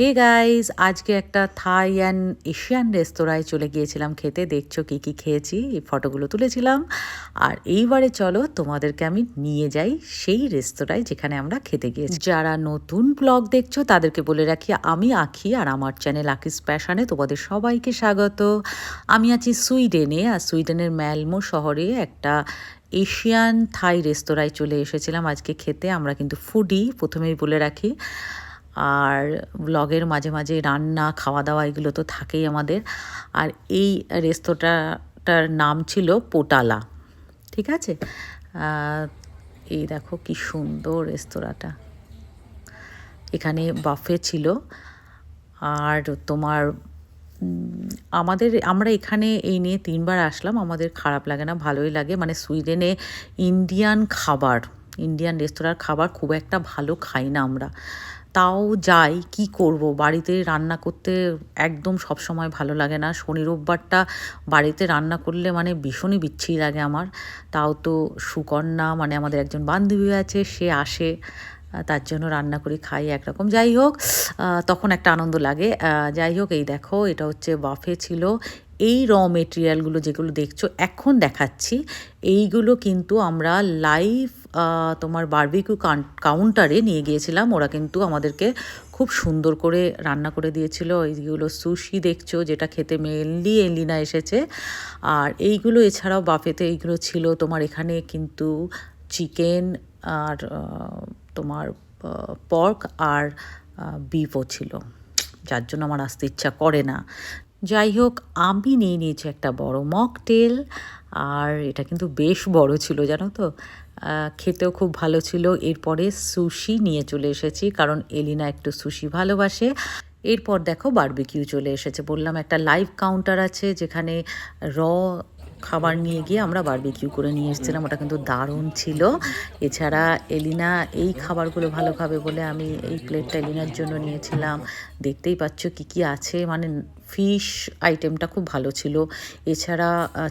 Hey guys আজকে একটা থাই and Asian রেস্তোরাঁয় চলে গিয়েছিলাম খেতে। দেখছ কী কী খেয়েছি, এই ফটোগুলো তুলেছিলাম। আর এইবারে চলো, তোমাদেরকে আমি নিয়ে যাই সেই রেস্তোরাঁয় যেখানে আমরা খেতে গিয়েছি। যারা নতুন ব্লগ দেখছ, তাদেরকে বলে রাখি, আমি আঁকি আর আমার চ্যানেল আঁকিস প্যাশানে তোমাদের সবাইকে স্বাগত। আমি আছি সুইডেনে, আর সুইডেনের ম্যালমো শহরে একটা এশিয়ান থাই রেস্তোরাঁয় চলে এসেছিলাম আজকে খেতে। আমরা কিন্তু ফুডি, প্রথমেই বলে রাখি। আর ব্লগের মাঝে মাঝে রান্না খাওয়া দাওয়া এগুলো তো থাকেই আমাদের। আর এই রেস্তোরাঁটার নাম ছিল পোটালা। ঠিক আছে? এই দেখো কি সুন্দর রেস্তোরাঁটা। এখানে বাফে ছিল। আর তোমার আমাদের, আমরা এখানে এই নিয়ে তিনবার আসলাম। আমাদের খারাপ লাগে না, ভালোই লাগে। মানে সুইডেনে ইন্ডিয়ান খাবার, ইন্ডিয়ান রেস্তোরাঁর খাবার খুব একটা ভালো খাই না আমরা। তাও যাই, কি করব? বাড়িতে রান্না করতে একদম সব সময় ভালো লাগে না। শনি রোববারটা বাড়িতে রান্না করলে মানে ভীষণই বিচ্ছিরি লাগে আমার। তাও তো সুকন্যা মানে আমাদের একজন বান্ধবী আছে, সে আসে তার জন্য রান্না করি, খাই একরকম। যাই হোক তখন একটা আনন্দ লাগে। যাই হোক, এই দেখো, এটা হচ্ছে বাফে ছিল। এই র মেটেরিয়ালগুলো যেগুলো দেখছ, এখন দেখাচ্ছি, এইগুলো কিন্তু আমরা লাইভ তোমার বারবিকিউ কাউন্টারে নিয়ে গিয়েছিলাম। ওরা কিন্তু আমাদেরকে খুব সুন্দর করে রান্না করে দিয়েছিল। এইগুলো সুশি দেখছ, যেটা খেতে মেনলি এলিনা এসেছে। আর এইগুলো এছাড়াও বাফেতে এইগুলো ছিল। তোমার এখানে কিন্তু চিকেন আর তোমার পর্ক আর বিফও ছিল। যার জন্য আমার আসতে ইচ্ছা করে না। যাই হোক আমি নিয়ে নিয়েছি একটা বড় মকটেল। আর এটা কিন্তু বেশ বড় ছিল, জানো তো? খেতেও খুব ভালো ছিল। এরপরে সুশি নিয়ে চলে এসেছি, কারণ এলিনা একটু সুশি ভালোবাসে। এরপর দেখো বারবিকিউ চলে এসেছে। বললাম, একটা লাইভ কাউন্টার আছে যেখানে র খাবার নিয়ে গিয়ে আমরা বারবিকিউ করে নিয়ে এসেছিলাম। ওটা কিন্তু দারুণ ছিল। এছাড়া এলিনা এই খাবারগুলো ভালো খাবে বলে আমি এই প্লেটটা এলিনার জন্য নিয়েছিলাম। দেখতেই পাচ্ছ কি কি আছে। মানে ফিশ আইটেমটা খুব ভালো ছিল। এছাড়া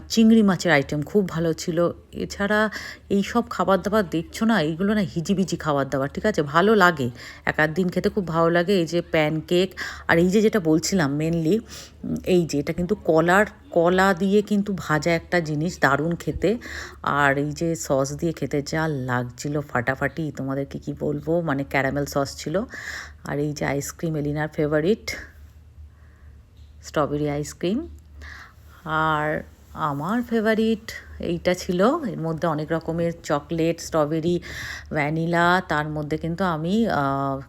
চিংড়ি মাছের আইটেম খুব ভালো ছিল। এছাড়া, এই সব খাবার দাবার দেখছ না? এইগুলো না হিজিবিজি খাবার দাবার ঠিক আছে? ভালো লাগে। এক আধ দিন খেতে খুব ভালো লাগে। এই যে প্যানকেক, আর এই যে যেটা বলছিলাম মেনলি এই যে এটা কিন্তু কলার, কলা দিয়ে কিন্তু ভাজা একটা জিনিস দারুণ খেতে। আর এই যে সস দিয়ে খেতে যা লাগছিল ফাটাফাটি, তোমাদেরকে কি বলব? মানে ক্যারামেল সস ছিল। আর এই যে আইসক্রিম এলিনার ফেভারিট স্ট্রবেরি আইসক্রিম। আর আমার ফেভারিট এইটা ছিল, এর মধ্যে অনেক রকমের চকলেট, স্ট্রবেরি, ভ্যানিলা, তার মধ্যে কিন্তু আমি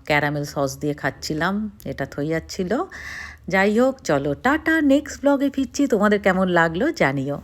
ক্যারামেল সস দিয়ে খাচ্ছিলাম, এটা থই যাচ্ছিল যাই হোক, চলো টাটা, নেক্সট ব্লগে ফিরছি। তোমাদের কেমন লাগল জানিও।